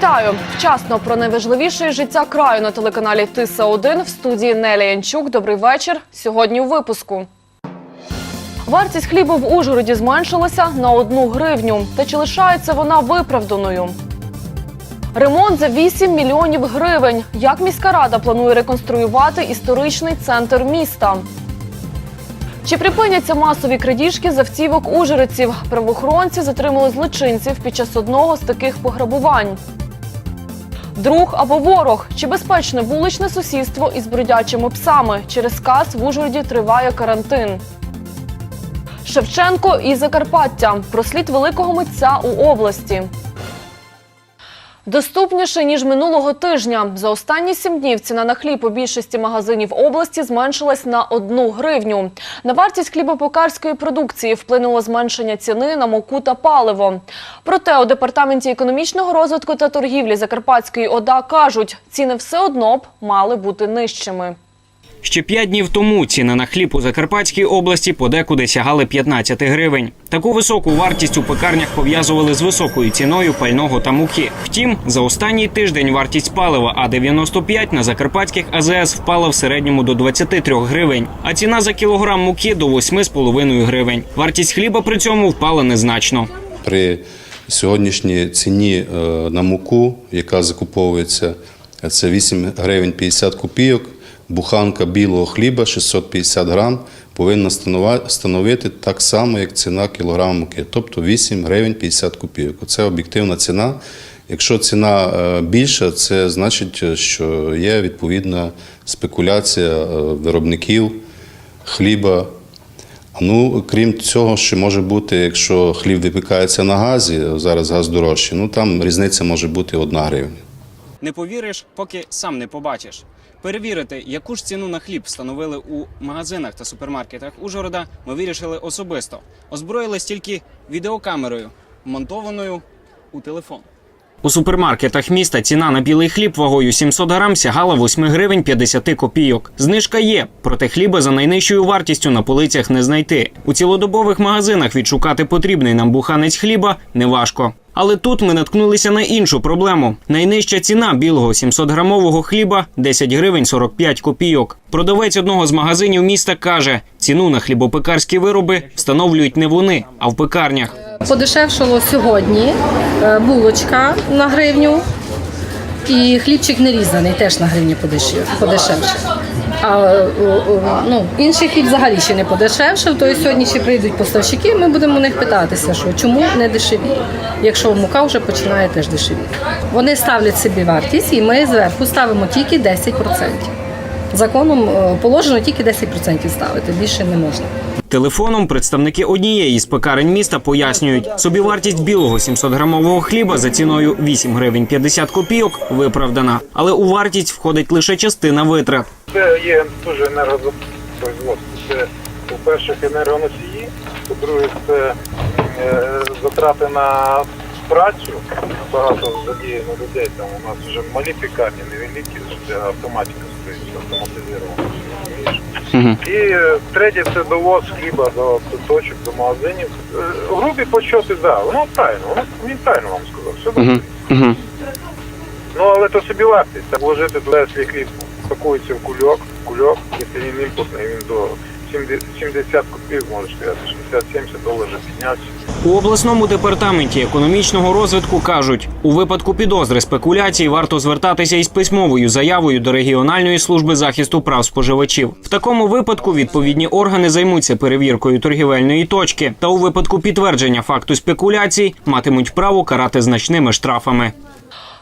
Вітаю! Вчасно про найважливіше життя краю на телеканалі Тиса 1 в студії Неля Янчук. Добрий вечір. Сьогодні у випуску. Вартість хліба в Ужгороді зменшилася на одну гривню. Та чи лишається вона виправданою? Ремонт за 8 мільйонів гривень. Як міська рада планує реконструювати історичний центр міста? Чи припиняться масові крадіжки з автівок ужгородців? Правоохоронці затримали злочинців під час одного з таких пограбувань. Друг або ворог? Чи безпечне вуличне сусідство із бродячими псами? Через каз в Ужгороді триває карантин. Шевченко і Закарпаття. Про слід великого митця у області. Доступніше ніж минулого тижня. За останні сім днів ціна на хліб у більшості магазинів області зменшилась на одну гривню. На вартість хлібопекарської продукції вплинуло зменшення ціни на муку та паливо. Проте у департаменті економічного розвитку та торгівлі Закарпатської ОДА кажуть, ціни все одно б мали бути нижчими. Ще п'ять днів тому ціни на хліб у Закарпатській області подекуди сягали 15 гривень. Таку високу вартість у пекарнях пов'язували з високою ціною пального та муки. Втім, за останній тиждень вартість палива А-95 на закарпатських АЗС впала в середньому до 23 гривень, а ціна за кілограм муки до 8,5 гривень. Вартість хліба при цьому впала незначно. При сьогоднішній ціні е, на муку, яка закуповується, це 8 гривень 50 копійок. Буханка білого хліба 650 грам повинна становити так само, як ціна кілограма муки, тобто 8 гривень 50 копійок. Це об'єктивна ціна. Якщо ціна е, більша, це значить, що є відповідна спекуляція е, виробників хліба. Ну, крім цього, що може бути, якщо хліб випікається на газі, зараз газ дорожчий, ну там різниця може бути одна гривня. Не повіриш, поки сам не побачиш. Перевірити, яку ж ціну на хліб встановили у магазинах та супермаркетах Ужгорода, ми вирішили особисто. Озброїлись тільки відеокамерою, монтованою у телефон. У супермаркетах міста ціна на білий хліб вагою 700 грам сягала 8 гривень 50 копійок. Знижка є, проте хліба за найнижчою вартістю на полицях не знайти. У цілодобових магазинах відшукати потрібний нам буханець хліба неважко. Але тут ми наткнулися на іншу проблему. Найнижча ціна білого 700-грамового хліба 10 гривень 45 копійок. Продавець одного з магазинів міста каже, ціну на хлібопекарські вироби встановлюють не вони, а в пекарнях. Подешевшало сьогодні е, булочка на гривню і хлібчик не різаний, теж на подешев- подешевше. А ну, інший хліб взагалі ще не подешевшив, то сьогодні ще прийдуть поставщики, ми будемо у них питатися, що чому не дешеві, якщо мука вже починає теж дешевіти. Вони ставлять собі вартість і ми зверху ставимо тільки 10%. Законом е, положено тільки 10% ставити, більше не можна. Телефоном представники однієї з пекарень міста пояснюють, собівартість білого 700-грамового хліба за ціною 8 гривень 50 копійок виправдана, але у вартість входить лише частина витрат. Це є дуже енергопроизводство. Це, по-перше, енергоносії, по-друге, це е, затрати на працю. Багато задіяно людей. Там у нас вже малі пікарні, невеликі, вже автоматика стоїть, автоматизовано. І е, третє це довоз хліба до точок, до магазинів. Е, Грубі почоти, да, воно правильно, воно він правильно вам сказав. Все добре. Ну, але то собі вартість. Так вложити туди свій хліб, пакується в кульок, кульок, якщо він імпортний, він до 70 70 копійок може стояти, 60-70 доларів піднявся. У обласному департаменті економічного розвитку кажуть, у випадку підозри спекуляцій варто звертатися із письмовою заявою до регіональної служби захисту прав споживачів. В такому випадку відповідні органи займуться перевіркою торгівельної точки, та у випадку підтвердження факту спекуляцій матимуть право карати значними штрафами.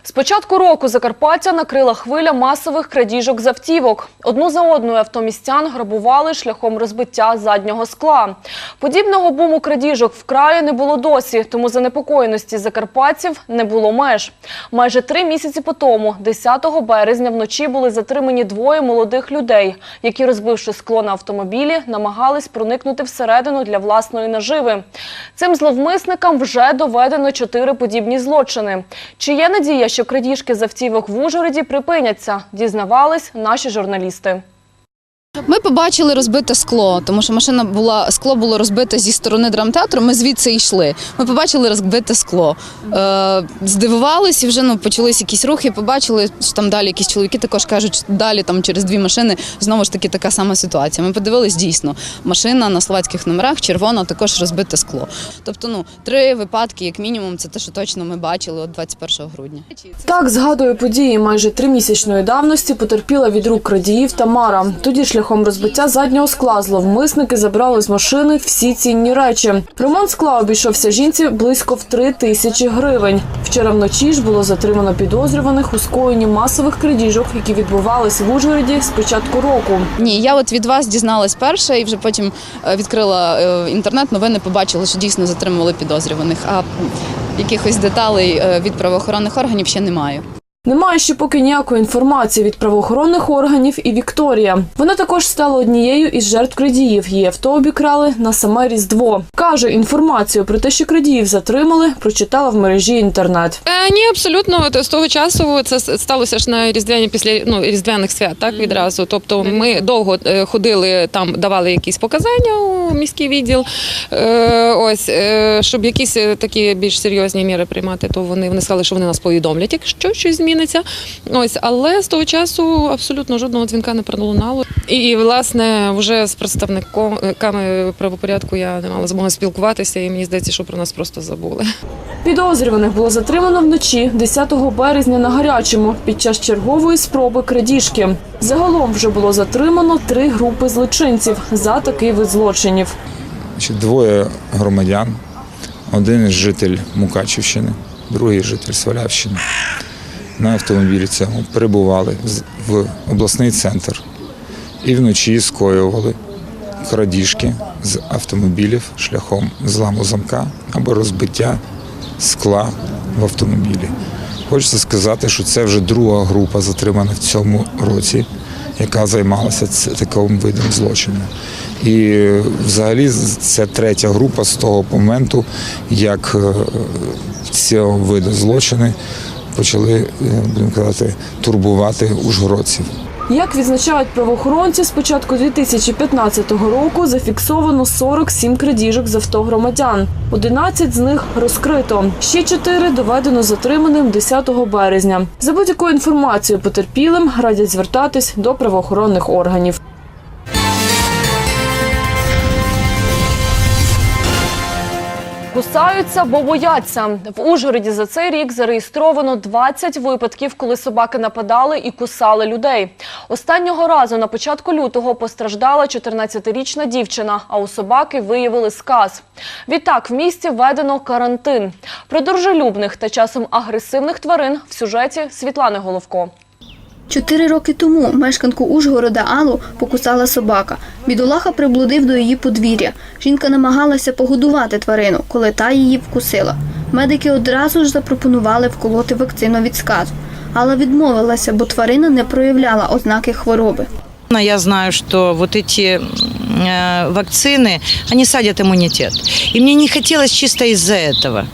З початку року Закарпаття накрила хвиля масових крадіжок з автівок. Одну за одною автомістян грабували шляхом розбиття заднього скла. Подібного буму крадіжок в краї не було досі, тому занепокоєності закарпатців не було меж. Майже три місяці по тому, 10 березня, вночі були затримані двоє молодих людей, які, розбивши скло на автомобілі, намагались проникнути всередину для власної наживи. Цим зловмисникам вже доведено чотири подібні злочини. Чи є надія, що крадіжки з автівок в Ужгороді припиняться, дізнавались наші журналісти. Ми побачили розбите скло, тому що машина була скло було розбите зі сторони драмтеатру. Ми звідси йшли. Ми побачили розбите скло. Е, здивувалися, вже ну почались якісь рухи. Побачили, що там далі якісь чоловіки також кажуть, що далі там через дві машини знову ж таки така сама ситуація. Ми подивились дійсно. Машина на словацьких номерах, червона, також розбите скло. Тобто, ну три випадки, як мінімум, це те, що точно ми бачили от 21 грудня. Так згадує події майже тримісячної давності. Потерпіла від рук крадіїв Тамара. Тоді шляхом розбиття заднього скла зловмисники забрали з машини всі цінні речі. Ремонт скла обійшовся жінці близько в три тисячі гривень. Вчора вночі ж було затримано підозрюваних у скоєнні масових крадіжок, які відбувались в Ужгороді з початку року. Ні, я от від вас дізналась перше і вже потім е, відкрила е, інтернет, новини, побачила, що дійсно затримували підозрюваних. А якихось деталей е, від правоохоронних органів ще немає. Немає ще поки ніякої інформації від правоохоронних органів і Вікторія. Вона також стала однією із жертв крадіїв. Її авто обікрали на саме Різдво. Каже, інформацію про те, що крадіїв затримали, прочитала в мережі інтернет. Е, ні, абсолютно. З того часу це сталося ж на різдвяні після ну, різдвяних свят, так відразу. Тобто ми довго е, ходили там, давали якісь показання у міський відділ. Е, ось е, щоб якісь е, такі більш серйозні міри приймати, то вони, вони сказали, що вони нас повідомлять, якщо щось зміниться. Ось, але з того часу абсолютно жодного дзвінка не пролунало. І власне вже з представниками правопорядку я не мала змоги спілкуватися, і мені здається, що про нас просто забули. Підозрюваних було затримано вночі 10 березня на гарячому під час чергової спроби крадіжки. Загалом вже було затримано три групи злочинців за такий вид злочинів. Двоє громадян, один житель Мукачівщини, другий житель Свалявщини. На автомобілі цьому перебували в обласний центр і вночі скоювали крадіжки з автомобілів шляхом зламу замка або розбиття скла в автомобілі. Хочеться сказати, що це вже друга група затримана в цьому році, яка займалася таким видом злочину. І взагалі це третя група з того моменту, як е, цього виду злочини почали, е, будемо казати, турбувати ужгородців. Як відзначають правоохоронці, з початку 2015 року зафіксовано 47 крадіжок з авто громадян. 11 з них розкрито. Ще 4 доведено затриманим 10 березня. За будь-якою інформацією потерпілим радять звертатись до правоохоронних органів. Кусаються, бо бояться. В Ужгороді за цей рік зареєстровано 20 випадків, коли собаки нападали і кусали людей. Останнього разу на початку лютого постраждала 14-річна дівчина, а у собаки виявили сказ. Відтак в місті введено карантин. Про дружелюбних та часом агресивних тварин в сюжеті Світлани Головко. Чотири роки тому мешканку Ужгорода Аллу покусала собака. Бідолаха приблудив до її подвір'я. Жінка намагалася погодувати тварину, коли та її вкусила. Медики одразу ж запропонували вколоти вакцину від сказу. Але відмовилася, бо тварина не проявляла ознаки хвороби. Но Я знаю, что вот эти э, вакцины, они садят иммунитет. И мне не хотелось чисто из-за этого.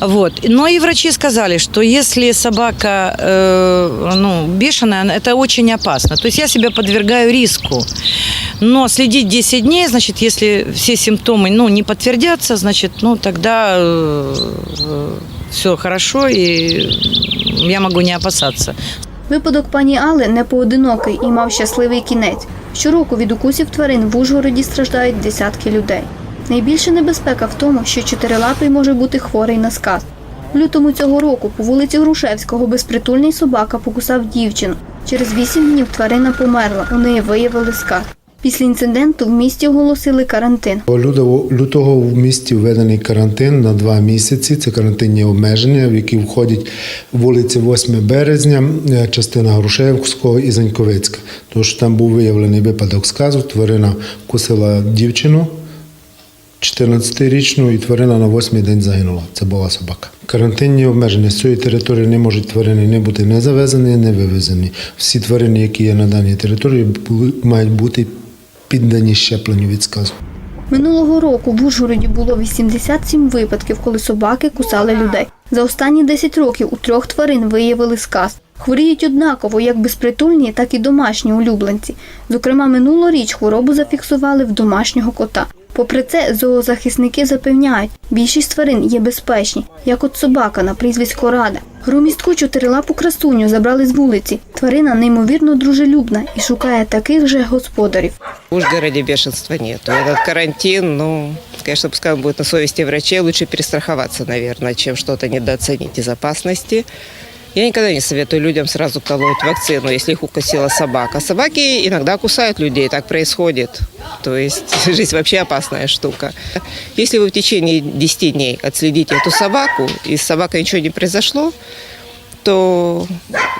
Вот. Но и врачи сказали, что если собака э, ну, бешеная, это очень опасно. То есть я себя подвергаю риску. Но следить 10 дней, значит, если все симптомы ну, не подтвердятся, значит, ну, тогда все хорошо, и я могу не опасаться. Випадок пані Алли не поодинокий і мав щасливий кінець. Щороку від укусів тварин в Ужгороді страждають десятки людей. Найбільша небезпека в тому, що чотирилапий може бути хворий на сказ. В лютому цього року по вулиці Грушевського безпритульний собака покусав дівчину. Через вісім днів тварина померла, у неї виявили сказ. Після інциденту в місті оголосили карантин. Лютого, в місті введений карантин на два місяці. Це карантинні обмеження, в які входять вулиці 8 березня, е, частина Грушевського і Заньковицька. Що там був виявлений випадок сказу. Тварина вкусила дівчину 14-річну, і тварина на восьмий день загинула. Це була собака. Карантинні обмеження з цієї території не можуть тварини не бути не завезені, не вивезені. Всі тварини, які є на даній території, мають бути піддані щепленню від сказу. Минулого року в Ужгороді було 87 випадків, коли собаки кусали людей. За останні 10 років у трьох тварин виявили сказ. Хворіють однаково як безпритульні, так і домашні улюбленці. Зокрема, минулоріч хворобу зафіксували в домашнього кота. Попри це, зоозахисники запевняють, більшість тварин є безпечні, як от собака на прізвисько Рада. Громістку чотирилапу красуню забрали з вулиці. Тварина неймовірно дружелюбна і шукає таких же господарів. В Ужгороде бешенства нет. Этот карантин, ну, конечно, пускай будет на совести врачей, лучше перестраховаться, наверное, чем что-то недооценить из опасности. Я никогда не советую людям сразу колоть вакцину, если их укусила собака. Собаки иногда кусают людей, так происходит. То есть жизнь вообще опасная штука. Если вы в течение 10 дней отследите эту собаку, и с собакой ничего не произошло, то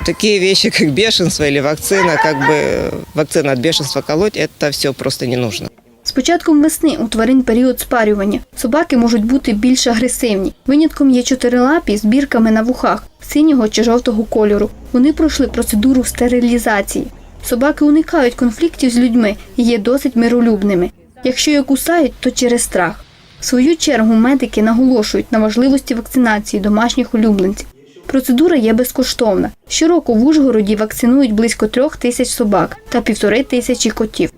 такие вещи, как бешенство или вакцина, как бы вакцина от бешенства колоть, это все просто не нужно. З початком весни у тварин період спарювання. Собаки можуть бути більш агресивні. Винятком є чотирилапі з бірками на вухах синього чи жовтого кольору. Вони пройшли процедуру стерилізації. Собаки уникають конфліктів з людьми і є досить миролюбними. Якщо їх кусають, то через страх. В свою чергу медики наголошують на важливості вакцинації домашніх улюбленців. Процедура є безкоштовна. Щороку в Ужгороді вакцинують близько трьох тисяч собак та півтори тисячі котів.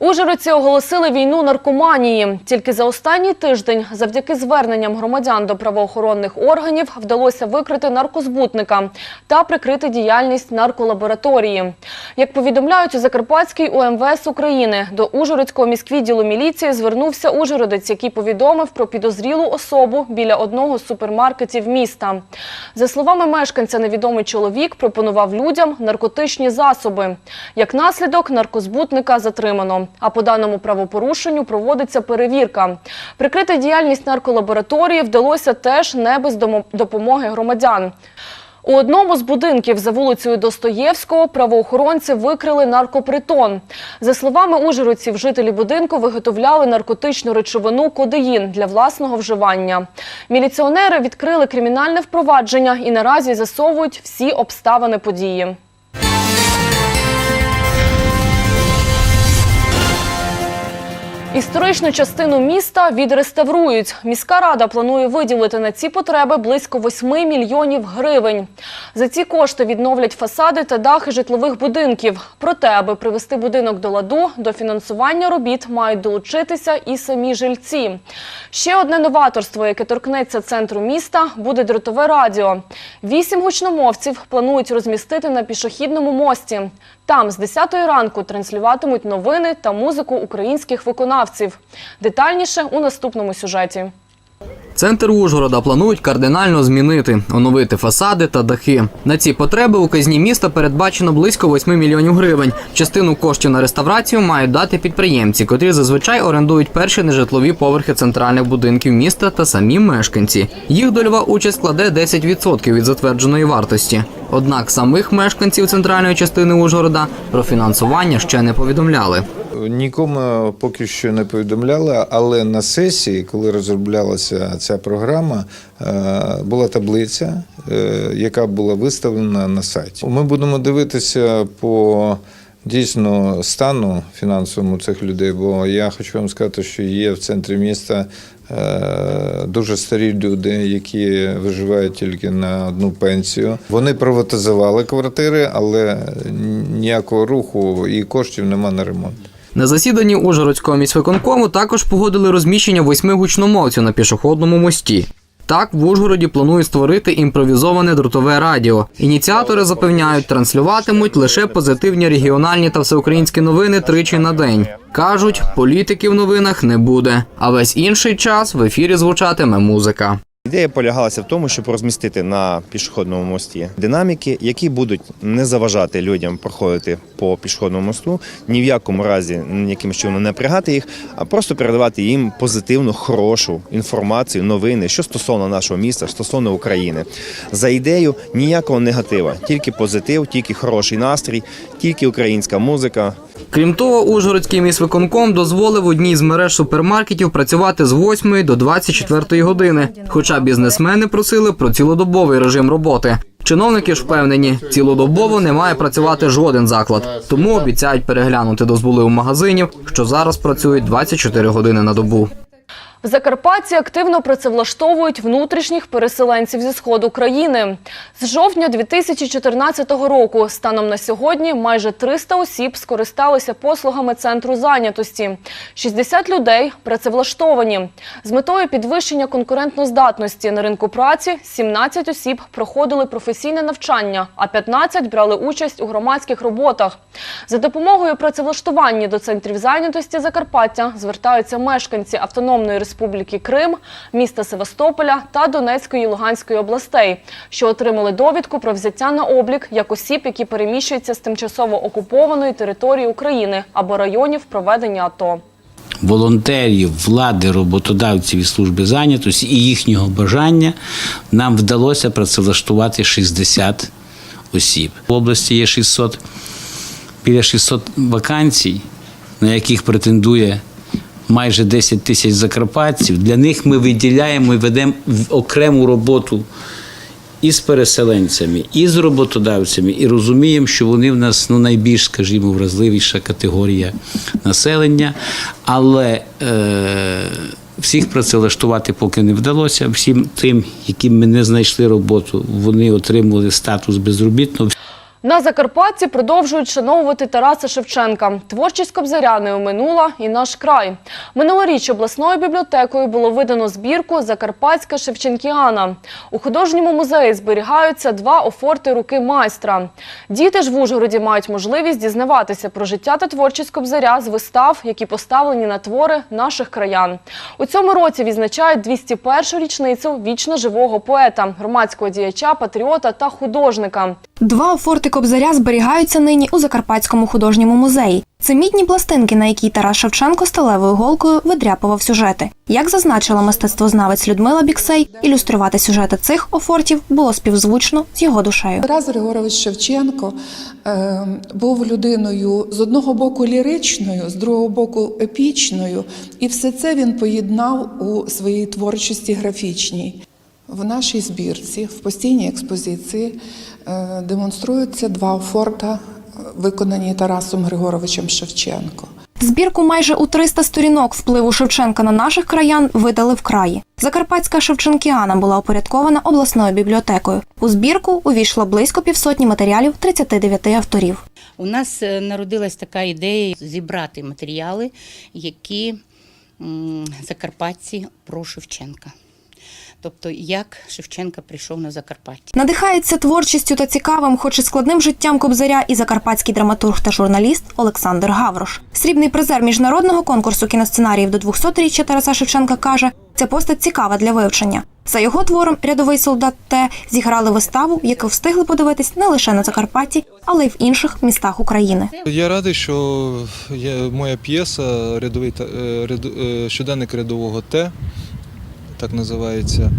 Ужгородці оголосили війну наркоманії. Тільки за останній тиждень, завдяки зверненням громадян до правоохоронних органів, вдалося викрити наркозбутника та прикрити діяльність нарколабораторії. Як повідомляють у Закарпатській УМВС України, до Ужгородського міськвідділу міліції звернувся ужгородець, який повідомив про підозрілу особу біля одного з супермаркетів міста. За словами мешканця, невідомий чоловік пропонував людям наркотичні засоби. Як наслідок, наркозбутника затримано. А по даному правопорушенню проводиться перевірка. Прикрити діяльність нарколабораторії вдалося теж не без допомоги громадян. У одному з будинків за вулицею Достоєвського правоохоронці викрили наркопритон. За словами ужгородців, жителі будинку виготовляли наркотичну речовину кодеїн для власного вживання. Міліціонери відкрили кримінальне впровадження і наразі засовують всі обставини події. Історичну частину міста відреставрують. Міська рада планує виділити на ці потреби близько 8 мільйонів гривень. За ці кошти відновлять фасади та дахи житлових будинків. Проте, аби привести будинок до ладу, до фінансування робіт мають долучитися і самі жильці. Ще одне новаторство, яке торкнеться центру міста, буде дротове радіо. Вісім гучномовців планують розмістити на пішохідному мості. Там з 10 ранку транслюватимуть новини та музику українських виконавців. Детальніше у наступному сюжеті. Центр Ужгорода планують кардинально змінити, оновити фасади та дахи. На ці потреби у казні міста передбачено близько 8 мільйонів гривень. Частину коштів на реставрацію мають дати підприємці, котрі зазвичай орендують перші нежитлові поверхи центральних будинків міста та самі мешканці. Їх дольова участь складе 10% від затвердженої вартості. Однак самих мешканців центральної частини Ужгорода про фінансування ще не повідомляли. Нікому поки що не повідомляли, але на сесії, коли розроблялася ця програма, е, була таблиця, е, яка була виставлена на сайті. Ми будемо дивитися по дійсно стану фінансовому цих людей, бо я хочу вам сказати, що є в центрі міста дуже старі люди, які виживають тільки на одну пенсію. Вони приватизували квартири, але ніякого руху і коштів нема на ремонт. На засіданні Ужгородського міськвиконкому також погодили розміщення восьми гучномовців на пішохідному мості. Так, в Ужгороді планують створити імпровізоване дротове радіо. Ініціатори запевняють, транслюватимуть лише позитивні регіональні та всеукраїнські новини тричі на день. Кажуть, політики в новинах не буде, а весь інший час в ефірі звучатиме музика. Ідея полягалася в тому, щоб розмістити на пішохідному мості динаміки, які будуть не заважати людям проходити по пішохідному мосту, ні в якому разі якимось чином не напрягати їх, а просто передавати їм позитивну, хорошу інформацію, новини, що стосовно нашого міста, стосовно України. За ідею ніякого негатива, тільки позитив, тільки хороший настрій, тільки українська музика. Крім того, Ужгородський міськвиконком дозволив одній з мереж супермаркетів працювати з 8 до 24 години. Хоча бізнесмени просили про цілодобовий режим роботи. Чиновники ж впевнені, цілодобово не має працювати жоден заклад, тому обіцяють переглянути дозволи у магазинів, що зараз працюють 24 години на добу. В Закарпатті активно працевлаштовують внутрішніх переселенців зі сходу країни. З жовтня 2014 року станом на сьогодні майже 300 осіб скористалися послугами центру зайнятості. 60 людей працевлаштовані. З метою підвищення конкурентноздатності на ринку праці 17 осіб проходили професійне навчання, а 15 брали участь у громадських роботах. За допомогою працевлаштування до центрів зайнятості Закарпаття звертаються мешканці Автономної Республіки Крим, міста Севастополя та Донецької і Луганської областей, що отримали довідку про взяття на облік як осіб, які переміщуються з тимчасово окупованої території України або районів проведення АТО. волонтерів, влади, роботодавців і служби зайнятості і їхнього бажання нам вдалося працевлаштувати 60 осіб. В області є 600, біля 600 вакансій, на яких претендує майже 10 тисяч закарпатців. Для них ми виділяємо і ведемо окрему роботу і з переселенцями, і з роботодавцями, і розуміємо, що вони в нас ну, найбільш, скажімо, вразливіша категорія населення. Але е, всіх працевлаштувати поки не вдалося. Всім тим, яким ми не знайшли роботу, вони отримали статус безробітного. На Закарпатті продовжують шановувати Тараса Шевченка. Творчість Кобзаряною минула і наш край. Минулоріч обласною бібліотекою було видано збірку Закарпатська Шевченкіана. У художньому музеї зберігаються два офорти руки майстра. Діти ж в Ужгороді мають можливість дізнаватися про життя та творчість Кобзаря з вистав, які поставлені на твори наших краян. У цьому році відзначають 201-ю річницю вічно живого поета, громадського діяча, патріота та художника. Два офорти Кобзаря зберігаються нині у Закарпатському художньому музеї. Це мідні пластинки, на які Тарас Шевченко сталевою голкою видряпував сюжети. Як зазначила мистецтвознавець Людмила Біксей, ілюструвати сюжети цих офортів було співзвучно з його душею. Тарас Григорович Шевченко е, був людиною з одного боку ліричною, з другого боку епічною, і все це він поєднав у своїй творчості графічній. В нашій збірці, в постійній експозиції, е, демонструються два офорта, е, виконані Тарасом Григоровичем Шевченко. Збірку майже у 300 сторінок впливу Шевченка на наших краян видали в краї. Закарпатська Шевченкіана була упорядкована обласною бібліотекою. У збірку увійшло близько півсотні матеріалів 39 авторів. У нас е, народилась така ідея зібрати матеріали, які закарпатці про Шевченка. Тобто, як Шевченка прийшов на Закарпаття. Надихається творчістю та цікавим, хоч і складним життям Кобзаря, і закарпатський драматург та журналіст Олександр Гаврош. Срібний призер міжнародного конкурсу кіносценаріїв до 200-річчя Тараса Шевченка каже, ця постать цікава для вивчення. За його твором рядовий солдат Т зіграли виставу, яку встигли подивитись не лише на Закарпатті, але й в інших містах України. Я радий, що моя п'єса рядовий е, е, щоденник рядового Т, так називається.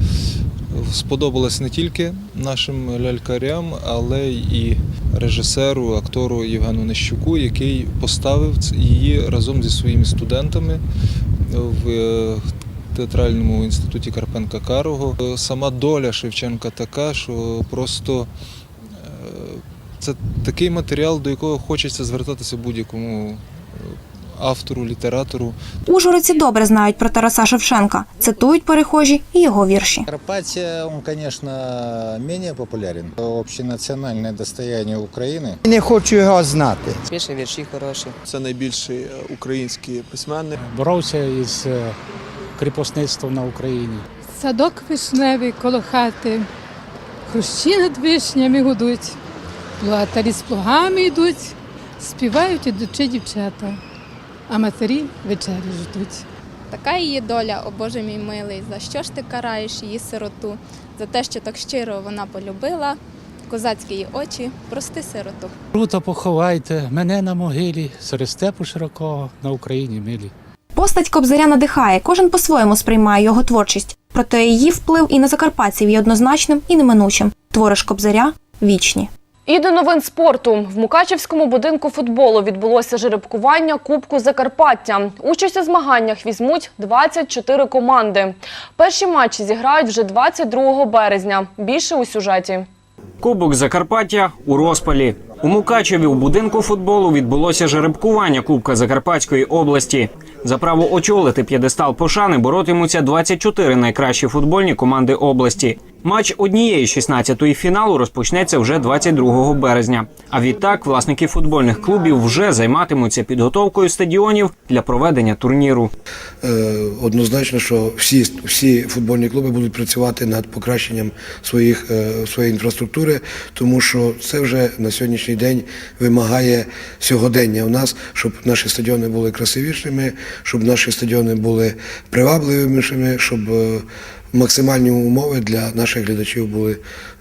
Сподобалась не тільки нашим лялькарям, але й режисеру, актору Євгену Нещуку, який поставив її разом зі своїми студентами в е, театральному інституті Карпенка Карого. Е, Сама доля Шевченка така, що просто е, це такий матеріал, до якого хочеться звертатися будь-якому автору, літератору. Ужгородці добре знають про Тараса Шевченка, цитують перехожі і його вірші. Карпатия, он, конечно, менее популярен. Общенациональное достояние Украины. Не хочу його знати. Пише вірші хороші. Це найбільший український письменник. Боровся із е, кріпосництвом на Україні. Садок вишневий коло хати, хрущі над вишнями гудуть, плугатарі з плугами йдуть, співають ідучи дівчата, а матері вечері ждуть. Така її доля, о Боже мій милий, за що ж ти караєш її сироту? За те, що так щиро вона полюбила, козацькі її очі, прости сироту. Круто поховайте мене на могилі, серед степу широкого на Україні милі. Постать Кобзаря надихає, кожен по-своєму сприймає його творчість. Проте її вплив і на закарпатців є однозначним і неминучим. Твори ж Кобзаря вічні. І до новин спорту. В Мукачівському будинку футболу відбулося жеребкування Кубку Закарпаття. Участь у змаганнях візьмуть 24 команди. Перші матчі зіграють вже 22 березня. Більше у сюжеті. Кубок Закарпаття у розпалі. У Мукачеві у будинку футболу відбулося жеребкування Кубка Закарпатської області. За право очолити п'єдестал пошани боротимуться 24 найкращі футбольні команди області. Матч однієї 16-ї фіналу розпочнеться вже 22 березня. А відтак власники футбольних клубів вже займатимуться підготовкою стадіонів для проведення турніру. Е, Однозначно, що всі, всі футбольні клуби будуть працювати над покращенням своїх, е, своєї інфраструктури, тому що це вже на сьогоднішній день вимагає сьогодення у нас, щоб наші стадіони були красивішими, щоб наші стадіони були привабливішими, щоб е, максимальні умови для наших глядачів були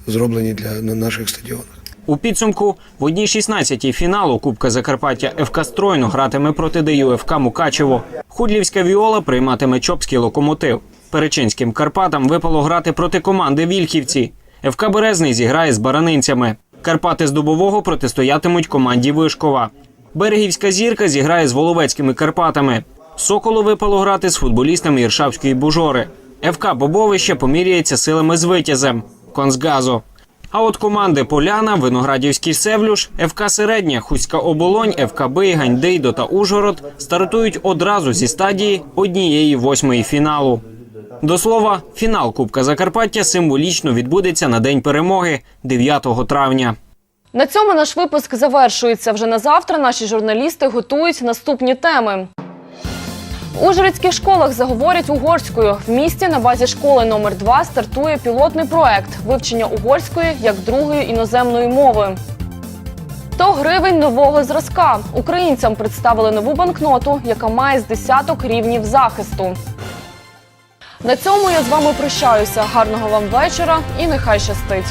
зроблені для на наших стадіонах. У підсумку в одній 16-й фіналу Кубка Закарпаття ФК Стройно гратиме проти ДЮ ФК Мукачево. Худлівська Віола прийматиме Чопський локомотив. Перечинським Карпатам випало грати проти команди Вільхівці. ФК Березний зіграє з баранинцями. Карпати з Дубового протистоятимуть команді Вишкова. Берегівська зірка зіграє з Воловецькими Карпатами. Соколу випало грати з футболістами Іршавської Бужори. ФК Бобовище поміряється силами з Витязем. Концгазо. А от команди Поляна, Виноградівський Севлюш, ФК Середня, Хуська Оболонь, ФК Бийгань, Дейдо та Ужгород стартують одразу зі стадії однієї восьмої фіналу. До слова, фінал Кубка Закарпаття символічно відбудеться на день перемоги 9 травня. На цьому наш випуск завершується. Вже на завтра наші журналісти готують наступні теми. У Ужгородських школах заговорять угорською. В місті на базі школи номер 2 стартує пілотний проект вивчення угорської як другої іноземної мови. 100 гривень нового зразка. Українцям представили нову банкноту, яка має з десяток рівнів захисту. На цьому я з вами прощаюся. Гарного вам вечора і нехай щастить.